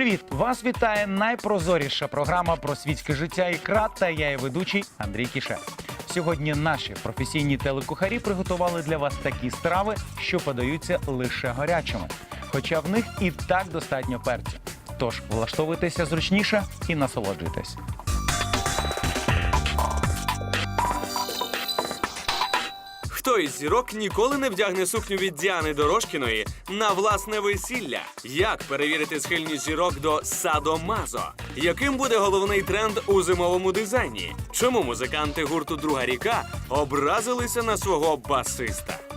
Привіт! Вас вітає найпрозоріша програма про світське життя ікра та я її ведучий Андрій Кіше. Сьогодні наші професійні телекухарі приготували для вас такі страви, що подаються лише гарячими, хоча в них і так достатньо перцю. Тож влаштовуйтеся зручніше і насолоджуйтесь. Хто із зірок ніколи не вдягне сукню від Діани Дорошкіної на власне весілля? Як перевірити схильність зірок до садомазо? Яким буде головний тренд у зимовому дизайні? Чому музиканти гурту Друга ріка образилися на свого басиста?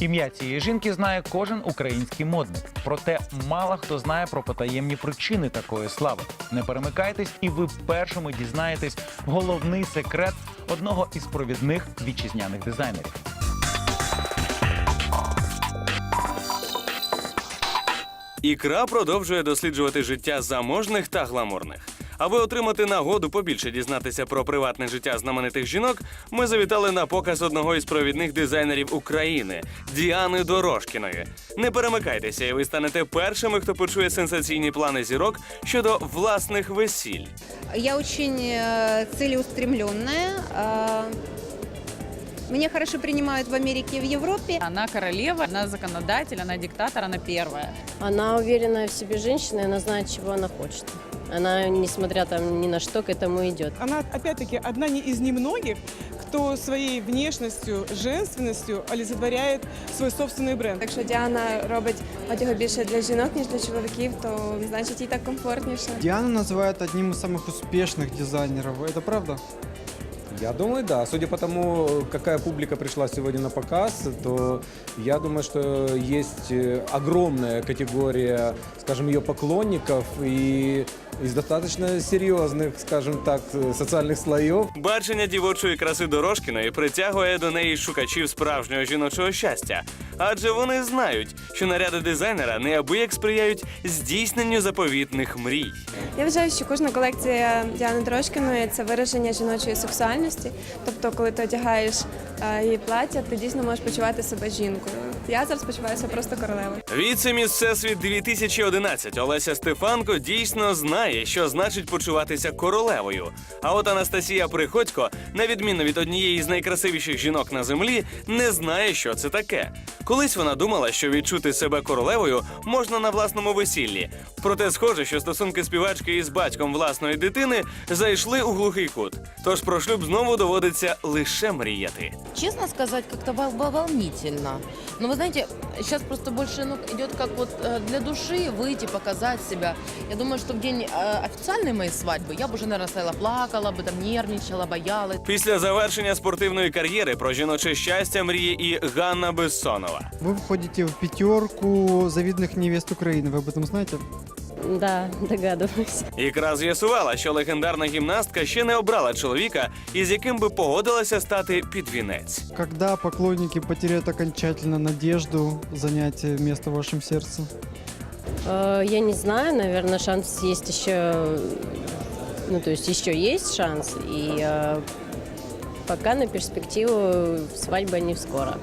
Ім'я цієї жінки знає кожен український модник. Проте мало хто знає про потаємні причини такої слави. Не перемикайтесь, і ви першими дізнаєтесь головний секрет одного із провідних вітчизняних дизайнерів. Ікра продовжує досліджувати життя заможних та гламурних. Аби отримати нагоду побільше дізнатися про приватне життя знаменитих жінок, ми завітали на показ одного із провідних дизайнерів України Діани Дорошкіної. Не перемикайтеся, і ви станете першими, хто почує сенсаційні плани зірок щодо власних весіль. Я очень э, целеустремленная. э, Меня хорошо принимают в Америке и в Европе. Она королева, она законодатель, она диктатор, она первая. Она уверенная в себе женщина, и она знает, чего она хочет. Она, несмотря там ни на что, к этому идет. Она, опять-таки, одна не из немногих, кто своей внешностью, женственностью олицетворяет свой собственный бренд. Якщо Діана робить одягу більше для жінок, ніж для чоловіків, то значить їй так комфортніше. Диану называют одним из самых успешных дизайнеров. Это правда? Я думаю, да. Судя по тому, какая публика пришла сегодня на показ, то я думаю, что есть э, огромная категория, скажем, ее поклонников и из достаточно серьезных, скажем так, э, социальных слоев. Бачення дівочої краси Дорошкіної притягує до неї шукачів справжнього жіночого щастя, адже вони знають, що наряди дизайнера неабияк сприяють здійсненню заповітних мрій. Я вважаю, що кожна колекція Діани Дорожкіної це вираження жіночої сексуальності. Тобто, коли ти одягаєш е, її плаття, ти дійсно можеш почувати себе жінкою. Я зараз почуваю себе просто королевою. Віце-міс Всесвіт 2011 Олеся Стефанко дійсно знає, що значить почуватися королевою. А от Анастасія Приходько, на відміну від однієї з найкрасивіших жінок на землі, не знає, що це таке. Колись вона думала, що відчути себе королевою можна на власному весіллі. Проте схоже, що стосунки співачки із батьком власної дитини зайшли у глухий кут. Тож про шлюб знову доводиться лише мріяти. Честно сказать, как-то вол- вол- волнительно. Но вы знаете, сейчас просто больше ну, идет как вот э, для души выйти, показать себя. Я думаю, что в день э, официальной моей свадьбы я бы уже, наверное, стояла, плакала бы, там нервничала, боялась. Після завершення спортивної кар'єри про жіноче щастя мріє і Ганна Бессонова. Вы входите в пятерку завидных невест Украины. Вы об этом знаете? Да, догадываюсь. Ікра з'ясувала, що легендарна гімнастка ще не обрала чоловіка, із яким би погодилася стати під вінець. Когда поклонники потеряют окончательно надежду занять место в вашем сердце? Э, Я не знаю, наверное, шанс есть еще... Ну, то есть еще есть шанс, и э, пока на перспективу свадьба не скоро.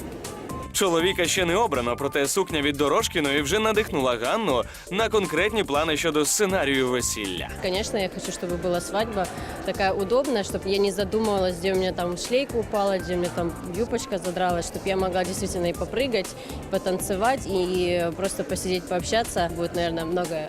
Чоловіка ще не обрано, проте сукня від Дорошкіної вже надихнула Ганну на конкретні плани щодо сценарію весілля. Конечно, я хочу, чтобы была свадьба такая удобная, чтобы я не задумывалась, где у меня там шлейка упала, где у меня там юбочка задралась, чтобы я могла действительно и попрыгать, и потанцевать, и просто посидеть, пообщаться. Будет, наверное, много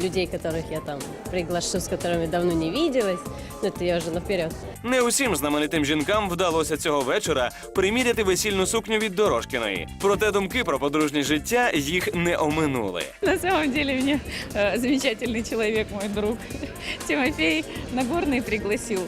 людей, которых я там приглашу, с которыми давно не виделась. Ну, это я уже наперед. Не усім знаменитим жінкам вдалося цього вечора приміряти весільну сукню від Дорошкіної. Проте думки про подружнє життя їх не оминули. На самом деле мне э, замечательный человек, мой друг Тимофей Нагорный пригласил.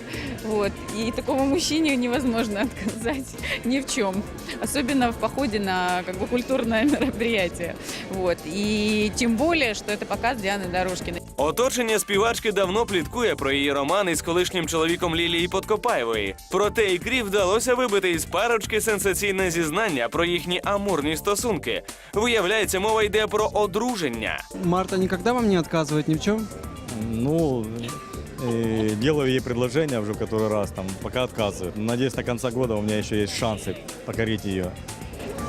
Вот. И такому мужчине невозможно отказать ни в чем. Особенно в походе на как бы, культурное мероприятие. Вот. И тем более, что это показ Дианы Дорожкиной. Оточення співачки давно пліткує про її роман із колишнім чоловіком Лілії Подкопаєвої. Проте ікрі вдалося вибити із парочки сенсаційне зізнання про їхні амурні стосунки. Виявляється, мова йде про одруження. Марта никогда вам не отказывает ни в чем? Ну, э, делаю ей предложение уже в который раз, там, пока отказывает. Надеюсь, до конца года у меня еще есть шансы покорить ее.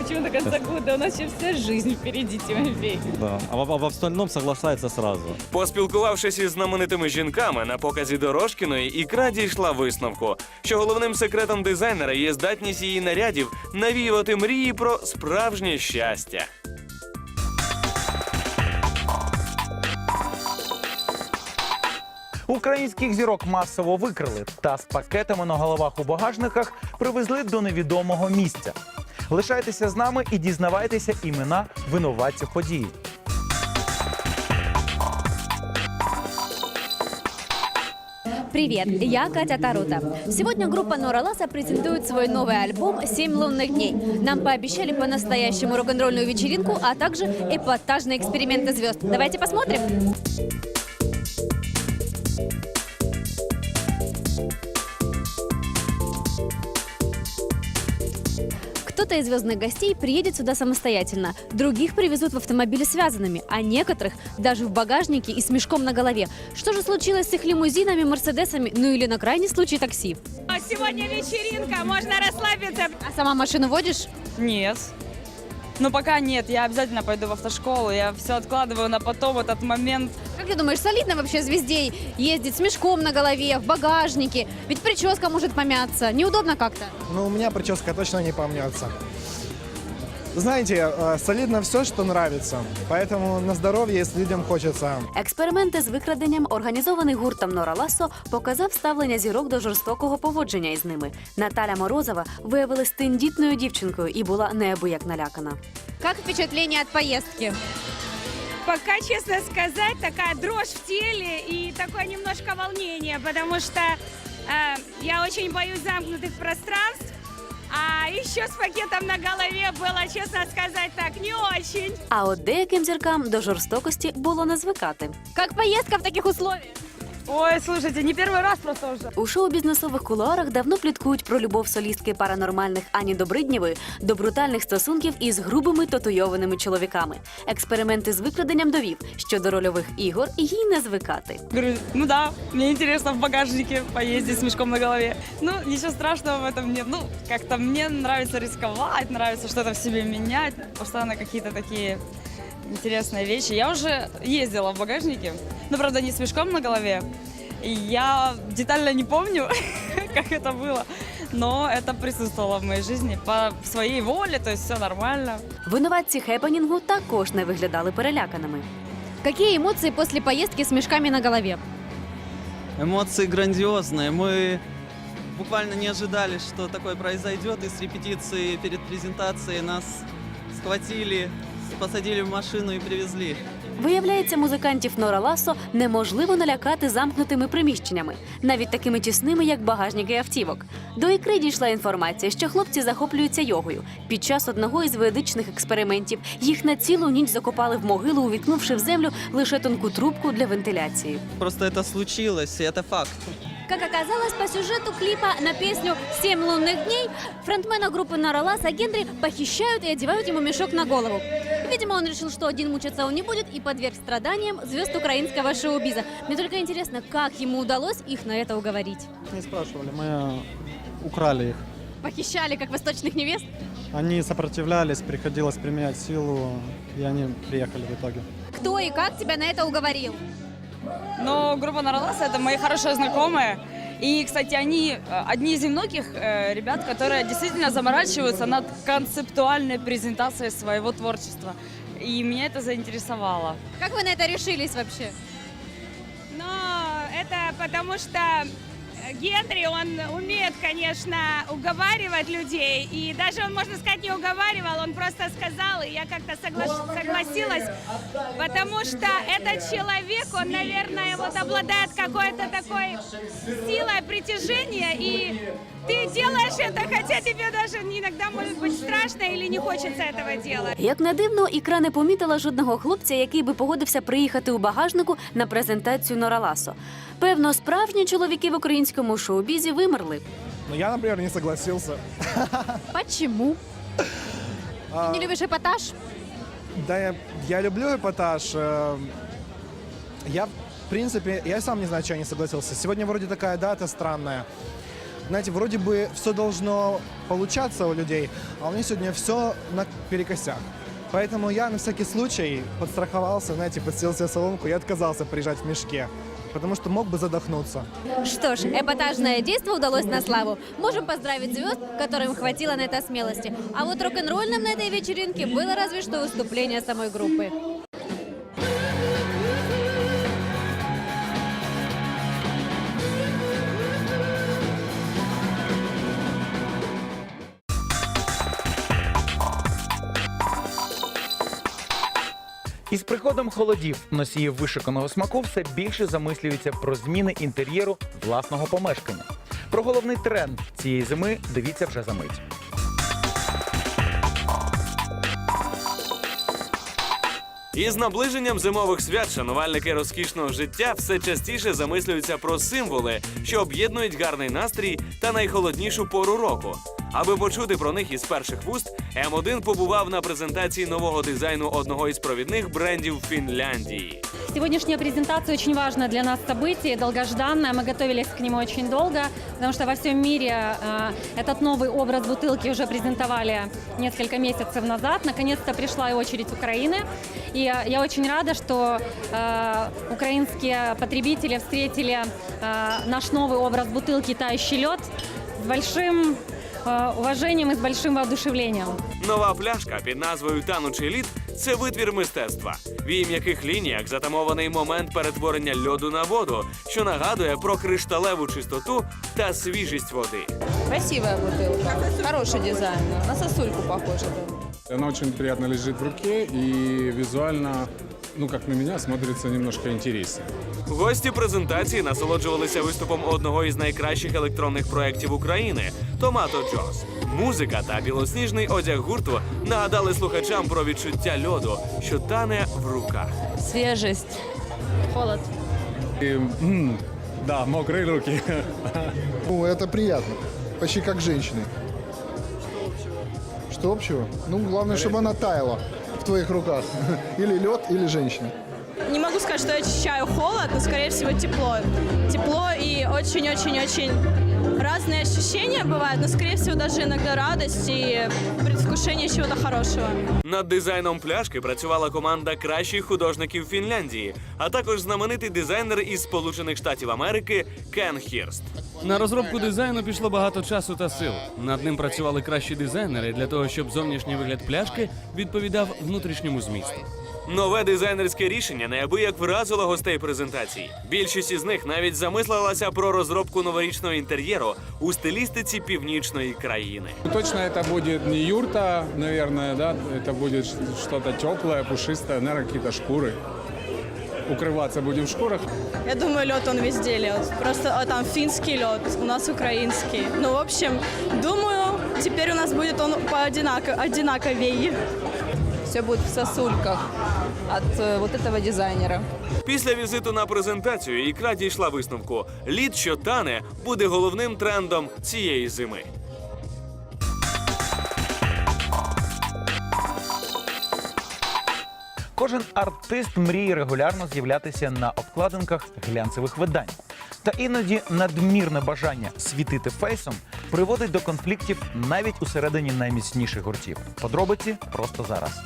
Почему до конца года? У нас еще вся жизнь впереди, Тимофей. Да. А в, а в остальном соглашается сразу. Поспілкувавшись із знаменитими жінками на показі Дорожкіної, ікра дійшла висновку, що головним секретом дизайнера є здатність її нарядів навіювати мрії про справжнє щастя. Українських зірок масово викрили та з пакетами на головах у багажниках привезли до невідомого місця. Лишайтеся з нами і дізнавайтеся імена винуватців події. Привет, я Катя Тарута. Сегодня группа Нора Ласа презентует свой новый альбом «Семь лунных дней». Нам пообещали по-настоящему рок-н-ролльную вечеринку, а также эпатажные эксперименты звезд. Давайте посмотрим. Кто-то из звездных гостей приедет сюда самостоятельно, других привезут в автомобиле связанными, а некоторых даже в багажнике и с мешком на голове. Что же случилось с их лимузинами, мерседесами, ну или на крайний случай такси? Сегодня вечеринка, можно расслабиться. А сама машину водишь? Нет. Ну пока нет, я обязательно пойду в автошколу, я все откладываю на потом этот момент. Как ты думаешь, солидно вообще звезде ездить с мешком на голове, в багажнике? Ведь прическа может помяться. Неудобно как-то. Ну, у меня прическа точно не помнется. Знаете, э, солидно все, что нравится. Поэтому на здоровье, если людям хочется. Експерименти з викраденням, організований гуртом Нора Ласо, показав ставлення зірок до жорстокого поводження із ними. Наталя Морозова виявилась тендітною дівчинкою і була неабияк налякана. Як впечатлення від поїздки? Пока, честно сказать, такая дрожь в теле и такое немножко волнение, потому что э, я очень боюсь замкнутых пространств. А еще с пакетом на голове было, честно сказать, так не очень. А от деяким зіркам до жорстокості було не звикати. Как поїздка в таких условиях? Ой, слушайте, не первый раз просто уже. У шоу-бізнесових кулуарах давно пліткують про любов солістки паранормальних Ані Добриднєвої до брутальних стосунків із грубими татуйованими чоловіками. Експерименти з викраденням довів, що до рольових ігор їй не звикати. Говорю, ну да, мне интересно в багажнике поездить с мешком на голове. Ну, ничего страшного в этом нет. Ну, как-то мне нравится рисковать, нравится что-то в себе менять, постоянно какие-то такие интересные вещи. Я уже ездила в багажнике, но, правда, не с мешком на голове. И я детально не помню, как это было, но это присутствовало в моей жизни по своей воле, то есть все нормально. Винуватці хепанінгу також не виглядали переляканими. Які емоції після поїздки з мішками на голові? Эмоции грандиозные. Мы буквально не ожидали, что такое произойдет. И с репетиции перед презентацией нас схватили, посадили в машину и привезли. Виявляється, музикантів Нора Ласо неможливо налякати замкнутими приміщеннями, навіть такими тісними, як багажники автівок. До ікри дійшла інформація, що хлопці захоплюються йогою. Під час одного із ведичних експериментів їх на цілу ніч закопали в могилу, увікнувши в землю лише тонку трубку для вентиляції. Просто это случилось, и это факт. Как оказалось, по сюжету клипа на песню «Семь лунных дней» фронтмена группы Нора Ласа Генри похищают и одевают ему мешок на голову. Видимо, он решил, что один мучиться он не будет и подверг страданиям звезд украинского шоу-биза. Мне только интересно, как ему удалось их на это уговорить. Не спрашивали, мы э, украли их. Похищали, как восточных невест? Они сопротивлялись, приходилось применять силу, и они приехали в итоге. Кто и как тебя на это уговорил? Но группа Нараласа это мои хорошие знакомые. И, кстати, они э, одни из немногих э, ребят, которые действительно заморачиваются над концептуальной презентацией своего творчества. И меня это заинтересовало. Как вы на это решились вообще? Но это потому что Генри, он умеет, конечно, уговаривать людей. И даже он, можно сказать, не уговаривал, он просто сказал, и я как-то согла- согласилась. Потому что этот человек, он, наверное, вот обладает какой-то такой силой притяжения. И ты делаешь это, хотя тебе даже иногда может быть страшно или не хочется этого делать. Як не дивно, ікра не помітила жодного хлопця, який би погодився приїхати у багажнику на презентацію Нора Ласо. Певно, справжні чоловіки в українському шоу-бізі вимерли. Но я, например, не согласился. Почему? А, Не любишь епатаж? Да, я, я люблю эпатаж. э, Я, в принципе, я сам не знаю, что я не согласился. Сегодня вроде такая дата странная. знаете, вроде бы все должно получаться у людей, а у них сегодня все наперекосяк. Поэтому я на всякий случай подстраховался, знаете, подсел себе соломку и отказался приезжать в мешке, потому что мог бы задохнуться. Что ж, эпатажное действо удалось на славу. Можем поздравить звезд, которым хватило на это смелости. А вот рок-н-ролльным на этой вечеринке было разве что выступление самой группы. Із приходом холодів носіїв вишиканого смаку все більше замислюються про зміни інтер'єру власного помешкання. Про головний тренд цієї зими дивіться вже за мить. Із наближенням зимових свят шанувальники розкішного життя все частіше замислюються про символи, що об'єднують гарний настрій та найхолоднішу пору року. Аби почути про них із перших вуст, М1 побував на презентації нового дизайну одного із провідних брендів Фінляндії. Сегодняшняя презентация очень важна для нас событие, долгожданное. Мы готовились к нему очень долго, потому что во всем мире э, этот новый образ бутылки уже презентовали несколько месяцев назад. Наконец-то пришла и очередь Украины. И э, я очень рада, что э, украинские потребители встретили э, наш новый образ бутылки «Тающий лед» с большим уважением и с большим воодушевлением. Нова пляшка під назвою Танучий лід це витвір мистецтва. В її м'яких лініях затамований момент перетворення льоду на воду, що нагадує про кришталеву чистоту та свіжість води. Красивая бутылка, хороший дизайн, на сосульку похожа. Она очень приятно лежит в руке и визуально, ну как на меня, смотрится немножко интереснее. Гості презентації насолоджувалися виступом одного із найкращих електронних проєктів України Томато Джос. Музика та білосніжний одяг гурту нагадали слухачам про відчуття льоду, що тане в руках. Свежесть, холод. да, мокрые руки. Ну, это приятно. Почти как женщины. Что общего? Ну, главное, чтобы она таяла в твоих руках. Или лед, или женщина. Не могу сказать, что я ощущаю холод, но, скорее всего, тепло. Тепло и очень-очень-очень разные ощущения бывают, но, скорее всего, даже иногда радость и предвкушение чего-то хорошего. Над дизайном пляшки працювала команда кращих художників Фінляндії, а також знаменитий дизайнер із Сполучених Штатів Америки Кен Хірст. На розробку дизайну пішло багато часу та сил. Над ним працювали кращі дизайнери для того, щоб зовнішній вигляд пляшки відповідав внутрішньому змісту. Нове дизайнерське рішення неабияк вразило гостей презентації. Більшість із них навіть замислилася про розробку новорічного інтер'єру у стилістиці північної країни. Точно это будет не юрта, наверное, да, это будет что-то теплое, пушистое, наверное, какие-то шкуры. Укрываться будем в шкурах. Я думаю, лед он везде лед. Просто а, там финский лед, у нас украинский. Ну, в общем, думаю, теперь у нас будет он по одинаковее. Все будет в сосульках от вот этого дизайнера. Після візиту на презентацію ікра дійшла висновку: лід, що тане, буде головним трендом цієї зими. Кожен артист мріє регулярно з'являтися на обкладинках глянцевих видань. Та іноді надмірне бажання світити фейсом приводить до конфліктів навіть усередині найміцніших гуртів. Подробиці просто зараз.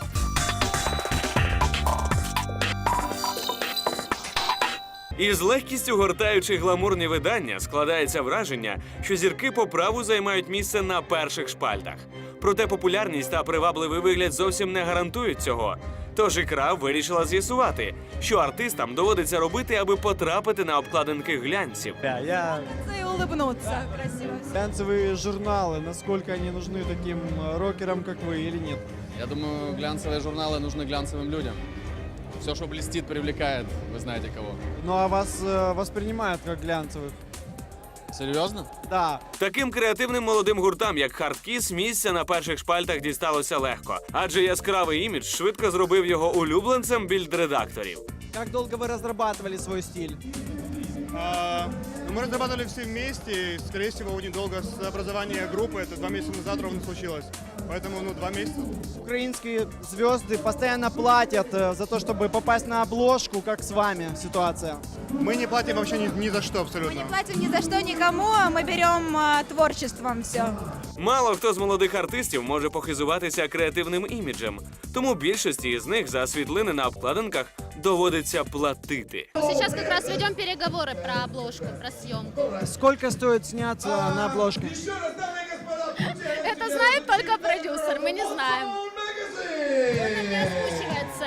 Із легкістю гортаючи гламурні видання, складається враження, що зірки по праву займають місце на перших шпальтах. Проте популярність та привабливий вигляд зовсім не гарантують цього. Тож ікра вирішила з'ясувати, що артистам доводиться робити, аби потрапити на обкладинки глянців. Я И улыбнуться красиво. глянцевые журналы, насколько они нужны таким э, рокерам, как вы, или нет? Я думаю, глянцевые журналы нужны глянцевым людям. Все, что блестит, привлекает. Вы знаете кого. Ну а вас э, воспринимают как глянцевых? Серьезно? Да. Таким креативним молодим гуртам, як Хардкіс, місця на перших шпальтах дісталося легко, адже яскравий імідж швидко зробив його улюбленцем більд-редакторів. довго ви вы разрабатывали свой стиль? ну, мы разрабатывали все вместе, и, скорее всего, очень долго с образования группы, это два месяца назад ровно случилось. Поэтому, ну, два месяца. Украинские звезды постоянно платят э, за то, чтобы попасть на обложку, как с вами ситуация. Мы не платим вообще ни, ни за что абсолютно. платим ни за что никому, мы берем творчеством все. Мало хто з молодих артистів може похизуватися креативним іміджем, тому більшості з них за світлини на обкладинках доводиться платити. Сейчас как раз ведем переговоры про обложку, про съемку. Сколько стоит сняться на обложке? Это знает только продюсер, мы не знаем.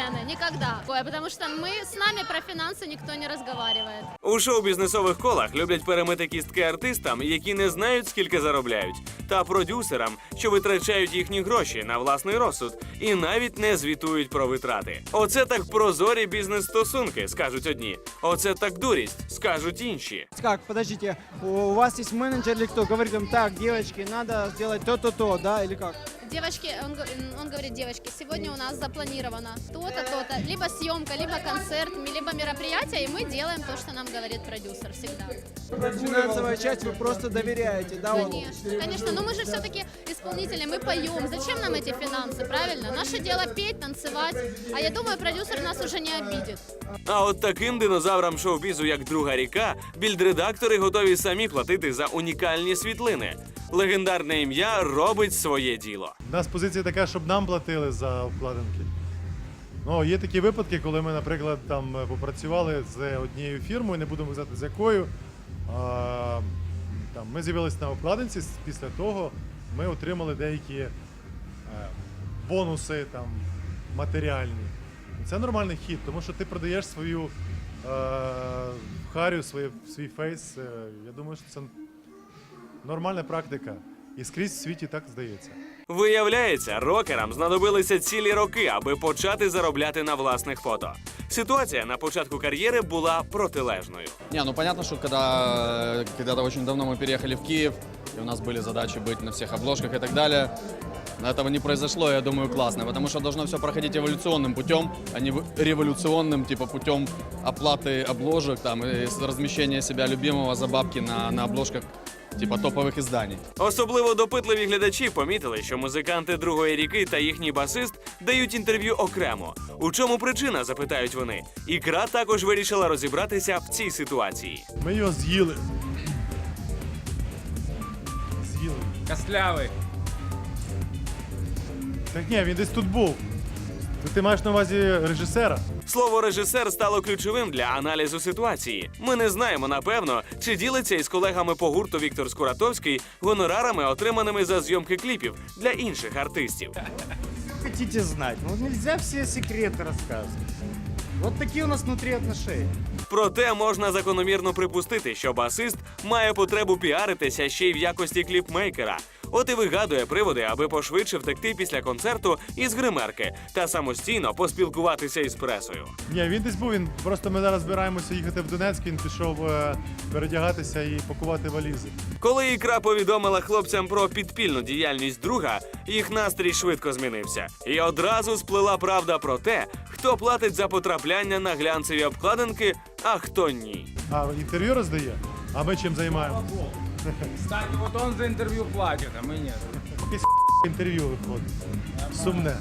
цены никогда, Ой, потому что мы с нами про финансы никто не разговаривает. У шоу-бізнесових колах люблять перемити кістки артистам, які не знають, скільки заробляють, та продюсерам, що витрачають їхні гроші на власний розсуд і навіть не звітують про витрати. Оце так прозорі бізнес-стосунки, скажуть одні. Оце так дурість, скажуть інші. Как, подождите, у вас есть менеджер или кто? Говорит вам, так, девочки, надо сделать то-то-то, да, или как? Девочки, он, го- он говорит, девочки, сегодня у нас запланировано то-то, то-то, либо съемка, либо концерт, либо мероприятие, и мы делаем то, что нам говорит продюсер всегда. Финансовая часть вы просто доверяете, да? он? Конечно, конечно, но мы же все-таки исполнители, мы поем. Зачем нам эти финансы, правильно? Наше дело петь, танцевать. А я думаю, продюсер нас уже не обидит. А от таким динозаврам шоу-бізу, як друга ріка, більдредактори готові самі платити за унікальні світлини. Легендарне ім'я робить своє діло. У нас позиція така, щоб нам платили за обкладинки. Ну, є такі випадки, коли ми, наприклад, там е, попрацювали з однією фірмою, не будемо казати з якою. А, там, ми з'явилися на обкладинці, після того ми отримали деякі е, бонуси там, матеріальні. Це нормальний хід, тому що ти продаєш свою е, харю, своє, свій фейс. Е, я думаю, що це нормальна практика. І скрізь в світі так здається. Виявляється, рокерам знадобилися цілі роки, аби почати заробляти на власних фото. Ситуація на початку кар'єри була протилежною. Не, ну понятно, что когда э, когда-то очень давно мы переехали в Киев, и у нас были задачи быть на всех обложках и так далее, этого не произошло, я думаю, классно, потому что должно все проходить эволюционным путем, а не в- революционным, типа путем оплаты обложек там, и с- размещения себя любимого за бабки на, на обложках типа топовых изданий. Особливо допитливі глядачі помітили, що музиканти другої ріки та їхній басист дають інтерв'ю окремо. У чому причина? запитають вони. Ікра також вирішила розібратися в цій ситуації. Ми його з'їли. З'їли. Костлявий. Так ні, він десь тут був. Ти маєш на увазі режисера? Слово режисер стало ключовим для аналізу ситуації. Ми не знаємо напевно, чи ділиться із колегами по гурту Віктор Скуратовський гонорарами, отриманими за зйомки кліпів для інших артистів. Хотите знать? Ну нельзя все секреты рассказывать. Вот такие у нас внутри отношения. Проте можна закономірно припустити, що басист має потребу піаритися ще й в якості кліпмейкера. От і вигадує приводи, аби пошвидше втекти після концерту із гримерки та самостійно поспілкуватися із пресою. Ні, він десь був. Він просто ми зараз збираємося їхати в Донецьк. Він пішов е, передягатися і пакувати валізи. Коли ікра повідомила хлопцям про підпільну діяльність друга, їх настрій швидко змінився. І одразу сплила правда про те, хто платить за потрапляння на глянцеві обкладинки, а хто ні. А інтерв'ю роздає? А ми чим займаємося? Кстати, вот он за интервью платит, а мы нет. Якесь інтерв'ю виходить. Сумне.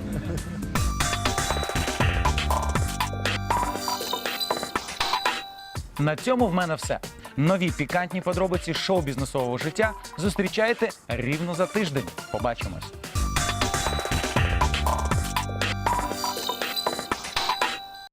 На цьому в мене все. Нові пікантні подробиці шоу бізнесового життя зустрічайте рівно за тиждень. Побачимось.